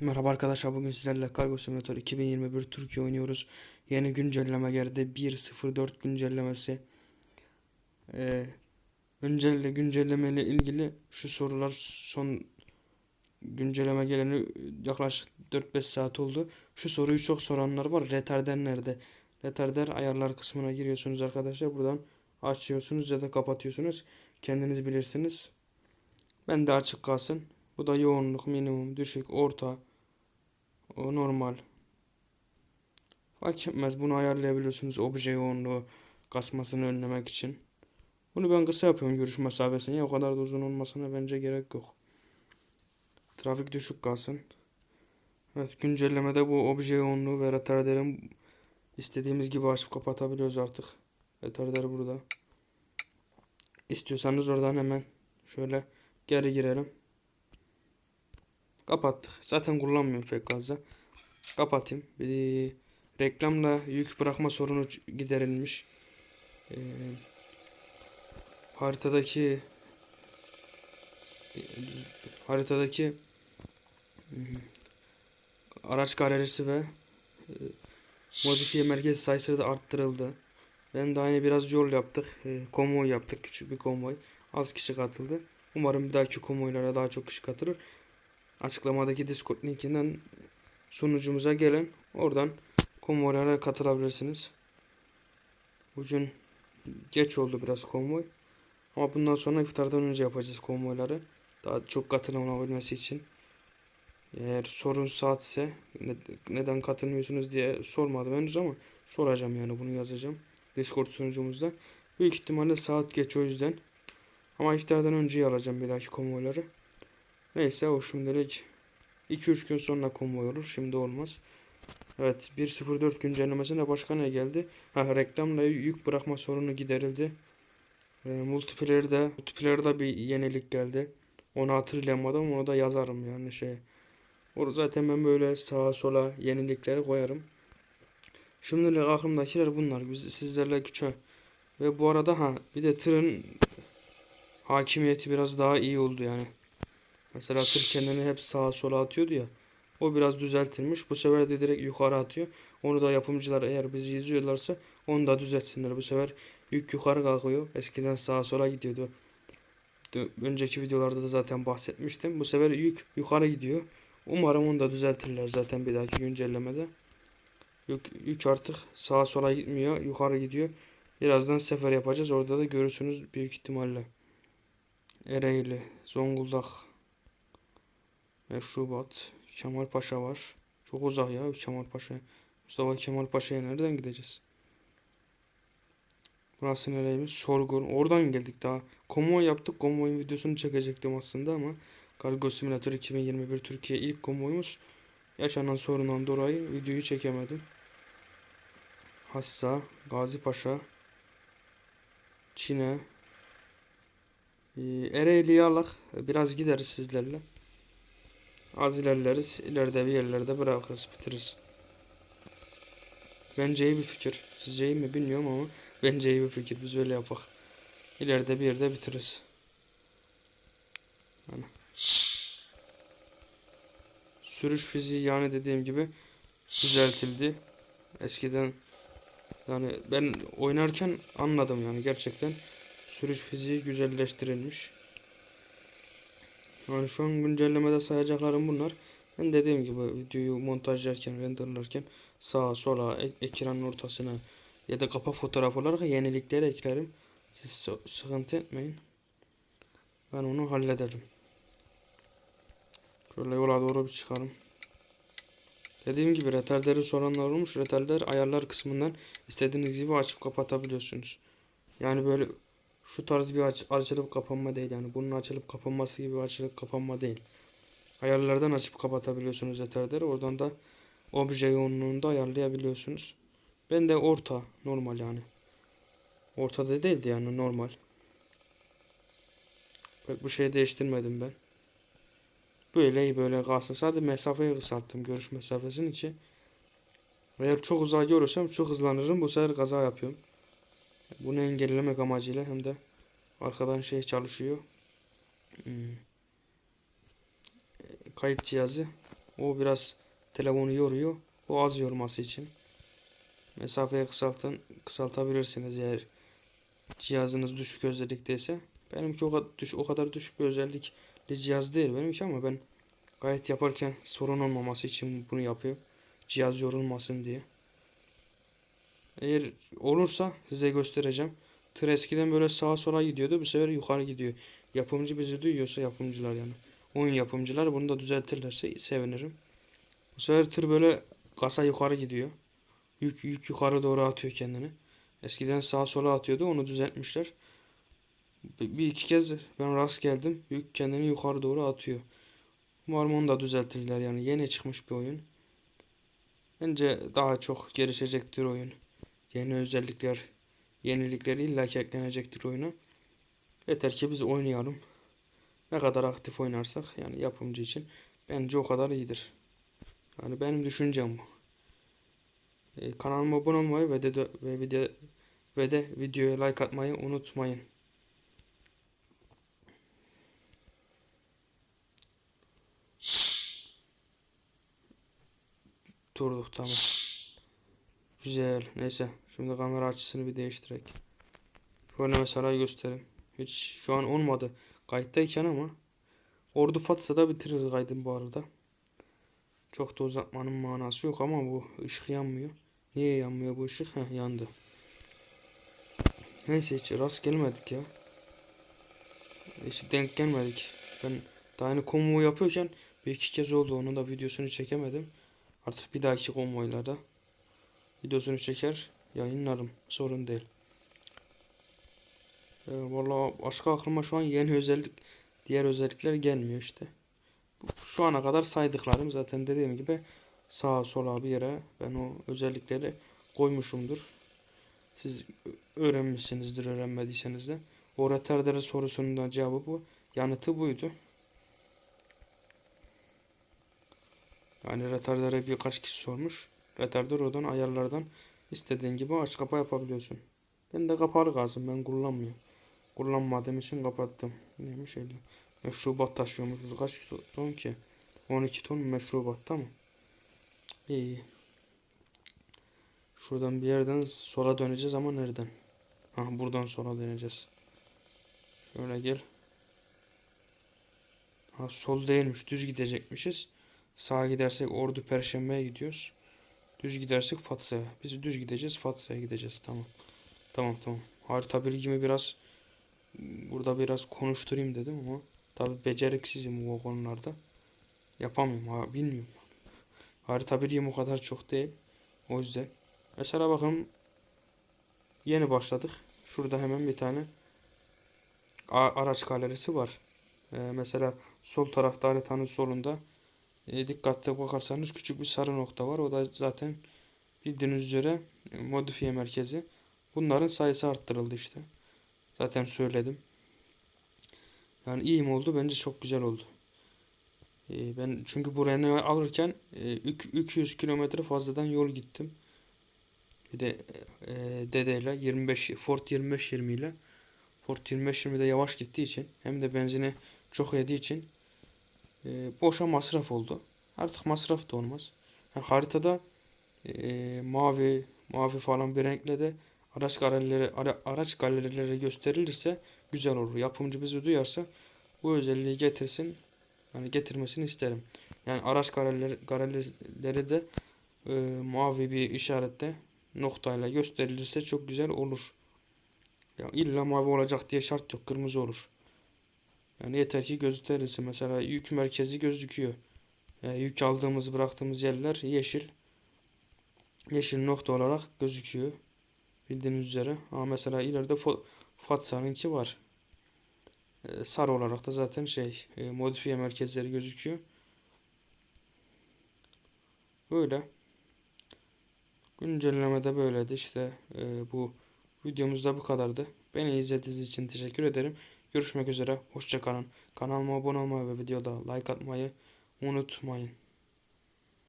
Merhaba arkadaşlar bugün sizlerle Kargo Simulator 2021 Türkiye oynuyoruz. Yeni güncelleme geldi 1.04 güncellemesi. Ee, öncelikle güncelleme ile ilgili şu sorular son güncelleme geleni yaklaşık 4-5 saat oldu. Şu soruyu çok soranlar var. Retarder nerede? Retarder ayarlar kısmına giriyorsunuz arkadaşlar. Buradan açıyorsunuz ya da kapatıyorsunuz. Kendiniz bilirsiniz. Ben de açık kalsın. Bu da yoğunluk minimum, düşük, orta. O normal. Fark etmez. Bunu ayarlayabiliyorsunuz. Obje yoğunluğu kasmasını önlemek için. Bunu ben kısa yapıyorum görüş mesafesini. O kadar da uzun olmasına bence gerek yok. Trafik düşük kalsın. Evet güncellemede bu obje yoğunluğu ve retarderin istediğimiz gibi açıp kapatabiliyoruz artık. Retarder burada. İstiyorsanız oradan hemen şöyle geri girelim. Kapattık. Zaten kullanmıyorum pek fazla. Kapatayım. Bir reklamla yük bırakma sorunu giderilmiş. Ee, haritadaki haritadaki hmm, araç galerisi ve e, modifiye merkezi sayısı da arttırıldı. Ben daha yeni biraz yol yaptık. E, konvoy yaptık. Küçük bir konvoy. Az kişi katıldı. Umarım bir dahaki konvoylara daha çok kişi katılır açıklamadaki Discord linkinden sunucumuza gelin. Oradan konvoylara katılabilirsiniz. Bugün geç oldu biraz konvoy. Ama bundan sonra iftardan önce yapacağız konvoyları. Daha çok katılım olabilmesi için. Eğer sorun saatse neden katılmıyorsunuz diye sormadım henüz ama soracağım yani bunu yazacağım. Discord sunucumuzda. Büyük ihtimalle saat geç o yüzden. Ama iftardan önce alacağım bir dahaki konvoyları. Neyse o şimdilik 2-3 gün sonra konvoy olur. Şimdi olmaz. Evet 1.04 güncellemesinde başka ne geldi? Ha reklamla yük bırakma sorunu giderildi. E, multiplayer'de multiplayer'da bir yenilik geldi. Onu hatırlayamadım. Onu da yazarım yani şey. Orada zaten ben böyle sağa sola yenilikleri koyarım. Şimdilik aklımdakiler bunlar. Biz sizlerle küçük. Ve bu arada ha bir de tırın hakimiyeti biraz daha iyi oldu yani. Mesela tır kendini hep sağa sola atıyordu ya. O biraz düzeltilmiş. Bu sefer de direkt yukarı atıyor. Onu da yapımcılar eğer bizi izliyorlarsa onu da düzeltsinler. Bu sefer yük yukarı kalkıyor. Eskiden sağa sola gidiyordu. Önceki videolarda da zaten bahsetmiştim. Bu sefer yük yukarı gidiyor. Umarım onu da düzeltirler zaten bir dahaki güncellemede. Yük, yük artık sağa sola gitmiyor. Yukarı gidiyor. Birazdan sefer yapacağız. Orada da görürsünüz büyük ihtimalle. Ereğli, Zonguldak, Meşrubat. Kemal Paşa var. Çok uzak ya Kemal Paşa. Mustafa Kemal Paşa'ya nereden gideceğiz? Burası nereymiş? Sorgun. Oradan geldik daha. Konvoy yaptık. Konvoyun videosunu çekecektim aslında ama Kargo Simulator 2021 Türkiye ilk konvoyumuz. Yaşanan sorundan dolayı videoyu çekemedim. Hassa, Gazi Paşa, Çin'e, ee, Ereğli'ye alak. Biraz gideriz sizlerle. Az ilerleriz. İleride bir yerlerde bırakırız bitiririz. Bence iyi bir fikir. Sizce iyi mi bilmiyorum ama bence iyi bir fikir. Biz öyle yapak. İleride bir yerde bitiririz. Yani. Sürüş fiziği yani dediğim gibi düzeltildi. Eskiden yani ben oynarken anladım yani gerçekten sürüş fiziği güzelleştirilmiş. Yani şu an güncellemede sayacaklarım bunlar. Ben dediğim gibi videoyu montajlarken, renderlarken sağa sola, ek ekranın ortasına ya da kapak fotoğraf olarak yenilikleri eklerim. Siz sıkıntı etmeyin. Ben onu hallederim. Şöyle yola doğru bir çıkalım. Dediğim gibi retarder'i soranlar olmuş. Retarder ayarlar kısmından istediğiniz gibi açıp kapatabiliyorsunuz. Yani böyle şu tarz bir aç açılıp kapanma değil yani bunun açılıp kapanması gibi açılıp kapanma değil. Ayarlardan açıp kapatabiliyorsunuz yeterleri. Oradan da obje yoğunluğunu da ayarlayabiliyorsunuz. Ben de orta normal yani. Ortada değildi yani normal. Pek bir şey değiştirmedim ben. Böyle böyle kalsın. Sadece mesafeyi kısalttım görüş mesafesini ki. Eğer çok uzağa görürsem çok hızlanırım. Bu sefer kaza yapıyorum. Bunu engellemek amacıyla hem de arkadan şey çalışıyor. Hmm. Kayıt cihazı. O biraz telefonu yoruyor. O az yorması için. Mesafeyi kısaltın, kısaltabilirsiniz eğer cihazınız düşük özellikteyse. Benimki o kadar, düş, o kadar düşük bir özellikli cihaz değil benimki ama ben gayet yaparken sorun olmaması için bunu yapıyorum. Cihaz yorulmasın diye. Eğer olursa size göstereceğim. Tır eskiden böyle sağa sola gidiyordu. Bu sefer yukarı gidiyor. Yapımcı bizi duyuyorsa yapımcılar yani. Oyun yapımcılar bunu da düzeltirlerse sevinirim. Bu sefer tır böyle kasa yukarı gidiyor. Yük, yük yukarı doğru atıyor kendini. Eskiden sağa sola atıyordu. Onu düzeltmişler. Bir, iki kez ben rast geldim. Yük kendini yukarı doğru atıyor. Umarım onu da düzeltirler yani. Yeni çıkmış bir oyun. Bence daha çok gelişecektir oyun. Yeni özellikler, yenilikleri illa ki eklenecektir oyuna. Yeter ki biz oynayalım. Ne kadar aktif oynarsak yani yapımcı için bence o kadar iyidir. Yani benim düşüncem bu. Ee, kanalıma abone olmayı ve de ve video ve de videoya like atmayı unutmayın. Durduk tamam. Güzel. Neyse. Şimdi kamera açısını bir değiştirek. Şöyle mesela göstereyim. Hiç şu an olmadı. Kayıttayken ama Ordu Fatsa da bitiririz kaydım bu arada. Çok da uzatmanın manası yok ama bu ışık yanmıyor. Niye yanmıyor bu ışık? Heh, yandı. Neyse hiç rast gelmedik ya. Hiç denk gelmedik. Ben daha yeni konvoy yapıyorken bir iki kez oldu. Onun da videosunu çekemedim. Artık bir dahaki konvoylarda videosunu çeker yayınlarım. Sorun değil. Ee, Valla başka aklıma şu an yeni özellik diğer özellikler gelmiyor işte. Şu ana kadar saydıklarım zaten dediğim gibi sağa sola bir yere ben o özellikleri koymuşumdur. Siz öğrenmişsinizdir öğrenmediyseniz de. O retardere sorusunun da cevabı bu. Yanıtı buydu. Yani retardere birkaç kişi sormuş. Retarder oradan ayarlardan istediğin gibi aç kapa yapabiliyorsun. Ben de kapalı kalsın ben kullanmıyorum. Kullanmadığım için kapattım. Neymiş öyle. Meşrubat taşıyormuşuz. Kaç ton ki? 12 ton meşrubat tamam. İyi. Şuradan bir yerden sola döneceğiz ama nereden? Ha buradan sola döneceğiz. Şöyle gel. Ha sol değilmiş. Düz gidecekmişiz. Sağa gidersek Ordu Perşembe'ye gidiyoruz. Düz gidersek Fatsa'ya. Biz düz gideceğiz. Fatsa'ya gideceğiz. Tamam. Tamam tamam. Harita bilgimi biraz burada biraz konuşturayım dedim ama tabi beceriksizim o konularda. Yapamıyorum. Ha, bilmiyorum. Harita bilgim o kadar çok değil. O yüzden. Mesela bakın yeni başladık. Şurada hemen bir tane araç galerisi var. Ee, mesela sol tarafta haritanın solunda e, dikkatli bakarsanız küçük bir sarı nokta var. O da zaten bildiğiniz üzere modifiye merkezi. Bunların sayısı arttırıldı işte. Zaten söyledim. Yani iyi mi oldu? Bence çok güzel oldu. E, ben çünkü bu Renault'u alırken e, 200 kilometre fazladan yol gittim. Bir de e, dedeyle 25 Ford 25 20 ile Ford 25 20'de yavaş gittiği için hem de benzini çok yediği için e, boşa masraf oldu. Artık masraf da olmaz. Yani haritada e, mavi mavi falan bir renkle de araç galerileri ara, araç galerileri gösterilirse güzel olur. Yapımcı bizi duyarsa bu özelliği getirsin. Yani getirmesini isterim. Yani araç galerileri, galerileri de e, mavi bir işarette noktayla gösterilirse çok güzel olur. Ya illa mavi olacak diye şart yok. Kırmızı olur. Yani yeter ki gösterilsin. Mesela yük merkezi gözüküyor. Yani yük aldığımız bıraktığımız yerler yeşil. Yeşil nokta olarak gözüküyor. Bildiğiniz üzere. Ama mesela ileride Fatsa'nınki var. Ee, sarı olarak da zaten şey e, modifiye merkezleri gözüküyor. Böyle. Güncellemede böyledi işte e, bu videomuzda bu kadardı. Beni izlediğiniz için teşekkür ederim. Görüşmek üzere. Hoşçakalın. Kanalıma abone olmayı ve videoda like atmayı unutmayın.